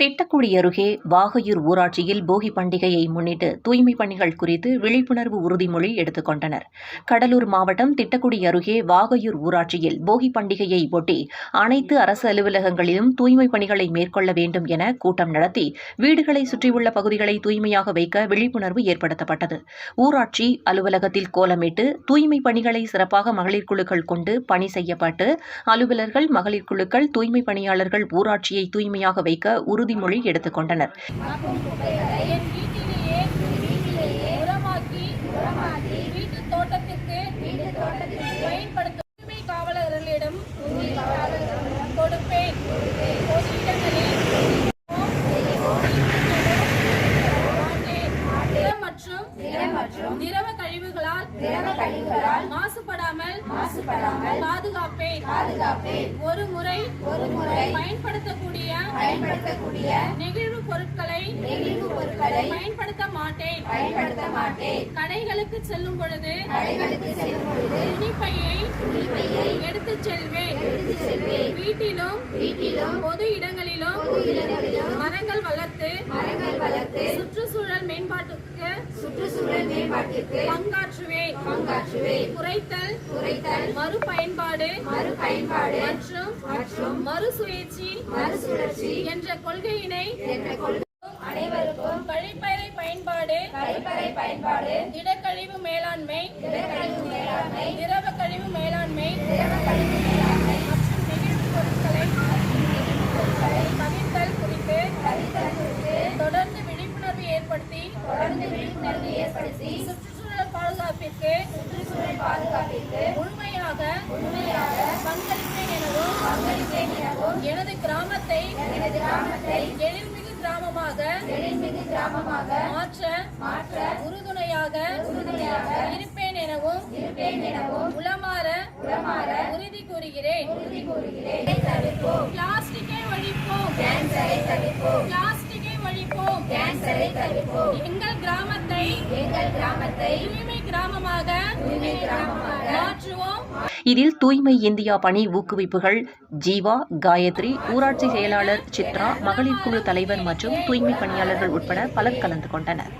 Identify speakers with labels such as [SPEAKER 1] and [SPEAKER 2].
[SPEAKER 1] திட்டக்குடி அருகே வாகையூர் ஊராட்சியில் போகி பண்டிகையை முன்னிட்டு தூய்மை பணிகள் குறித்து விழிப்புணர்வு உறுதிமொழி எடுத்துக் கொண்டனர். கடலூர் மாவட்டம் திட்டக்குடி அருகே வாகையூர் ஊராட்சியில் போகி பண்டிகையை ஒட்டி அனைத்து அரசு அலுவலகங்களிலும் தூய்மை பணிகளை மேற்கொள்ள வேண்டும் என கூட்டம் நடத்தி வீடுகளை சுற்றியுள்ள பகுதிகளை தூய்மையாக வைக்க விழிப்புணர்வு ஏற்படுத்தப்பட்டது. ஊராட்சி அலுவலகத்தில் கோலமிட்டு தூய்மை பணிகளை சிறப்பாக மகளிர் குழுக்கள் கொண்டு பணி செய்யப்பட்டு அலுவலர்கள் மகளிர் குழுக்கள் தூய்மை பணியாளர்கள் ஊராட்சியை தூய்மையாக வைக்க உறுதிமொழி எடுத்துக்
[SPEAKER 2] காவலர்களிடம் கொடுப்பேன். மற்றும் திரவ கழிவுகளால் மாசுபடாமல் பாதுகாப்பேன். ஒரு முறை ஒரு முறை பயன்படுத்தக்கூடிய பயன்படுத்தக்கூடிய நெகிழ்வு பொருட்களை நெகிழ்வு பொருட்களை பயன்படுத்த மாட்டேன். பயன்படுத்த மாட்டேன். கடைகளுக்கு செல்லும் பொழுது கடைகளுக்கு செல்லும் பொழுது துணிப்பையை துணிப்பையை எடுத்து செல்வேன். செல்வேன். வீட்டிலும் வீட்டிலும் பொது இடங்களிலும் பொது இடங்களிலும் மரங்கள் வளர்த்து மரங்கள் வளர்த்து சுற்றுச்சூழல் மேம்பாட்டுக்கு சுற்றுச்சூழல் மேம்பாட்டிற்கு பங்காற்றுவேன். பங்காற்றுவேன். குறைத்தல் குறைத்தல் மறுபயன்பாடு மறுபயன்பாடு மற்றும் மற்றும் மறுசுழற்சி மறுசுழற்சி என்ற கொள்கையினை என்ற கொள்கை அனைவருக்கும் கழிப்பறை பயன்பாடு கழிப்பறை பயன்பாடு திடக்கழிவு மேலாண்மை திடக்கழிவு மேலாண்மை திரவ கழிவு மேலாண்மை திரவ கழிவு மேலாண்மை மற்றும் நெகிழ்வு பொருட்களை தவிர்த்தல் குறித்து தவிர்த்தல் குறித்து தொடர்ந்து விழிப்புணர்வு ஏற்படுத்தி தொடர்ந்து விழிப்புணர்வு ஏற்படுத்தி சுற்றுச்சூழல் பாதுகாப்பிற்கு சுற்றுச்சூழல் பாதுகாப்பிற்கு முழுமையாக முழுமையாக பங்களிப்பேன் எனவும் பங்களிப்பேன் எனவும் எனது கிராமத்தை எனது கிராமத்தை எழில்மிகு கிராமமாக எழில்மிகு கிராமமாக மாற்ற மாற்ற உறுதுணையாக உறுதுணையாக இருப்பேன் எனவும் இருப்பேன் எனவும் உளமாற உளமாற உறுதி கூறுகிறேன். உறுதி கூறுகிறேன். தவிர்ப்போம் பிளாஸ்டிக்கை ஒழிப்போம். கேன்சரை தவிர்ப்போம். கேன்சரை தவிர்ப்போம் எங்கள் கிராமத்தை எங்கள் கிராமத்தை தூய்மை கிராமமாக தூய்மை கிராமமாக மாற்றுவோம்.
[SPEAKER 1] இதில் தூய்மை இந்தியா பணி ஊக்குவிப்புகள் ஜீவா காயத்ரி ஊராட்சி செயலாளர் சித்ரா மகளிர் குழு தலைவர் மற்றும் தூய்மை பணியாளர்கள் உட்பட பலர் கலந்து கொண்டனர்.